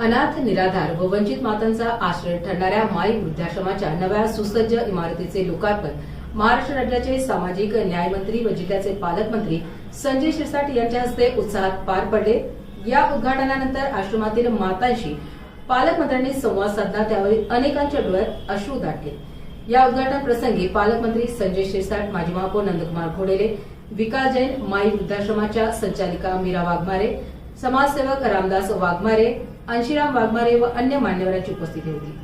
अनाथ निराधार व वंचित मातांचा आश्रय ठरणाऱ्या माई वृद्धाश्रमाच्या नव्या सुसज्ज इमारतीचे लोकार्पण महाराष्ट्र राज्याचे सामाजिक न्यायमंत्री व जिल्ह्याचे पालकमंत्री संजय शिरसाट यांच्या हस्ते उत्साहात पार पडले. या उद्घाटनानंतर आश्रमातील मातांशी पालकमंत्र्यांनी संवाद साधला. त्यावेळी अनेकांच्या डोळ्यात अश्रू दाटले. या उद्घाटन प्रसंगी पालकमंत्री संजय शिरसाट माजी महापौर नंदकुमार घोडेले विकास जैन माई वृद्धाश्रमाच्या संचालिका मीरा वाघमारे समाजसेवक रामदास वाघमारे अंशीराम वाघमारे व अन्य मान्यवरांची उपस्थिती होती.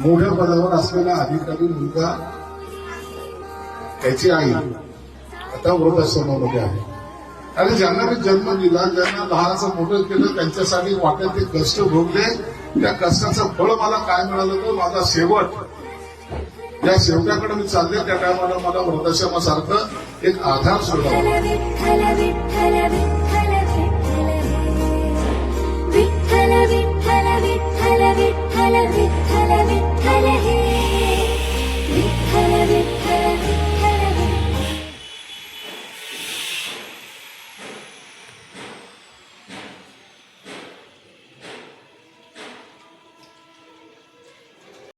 मोठ्या पदावर असलेला अधिकारी मुलगा त्याची आई. आता वृद्धाश्रमामध्ये आहे. आणि ज्यांना मी जन्म दिला ज्यांना लहानाचं मोठं केलं त्यांच्यासाठी वाटेल ते कष्ट भोगले त्या कष्टाचं फळ मला काय मिळालं तर माझा शेवट. या शेवटाकडे मी चालले त्या टायमाला मला वृद्धाश्रमासारखं एक आधार सोडला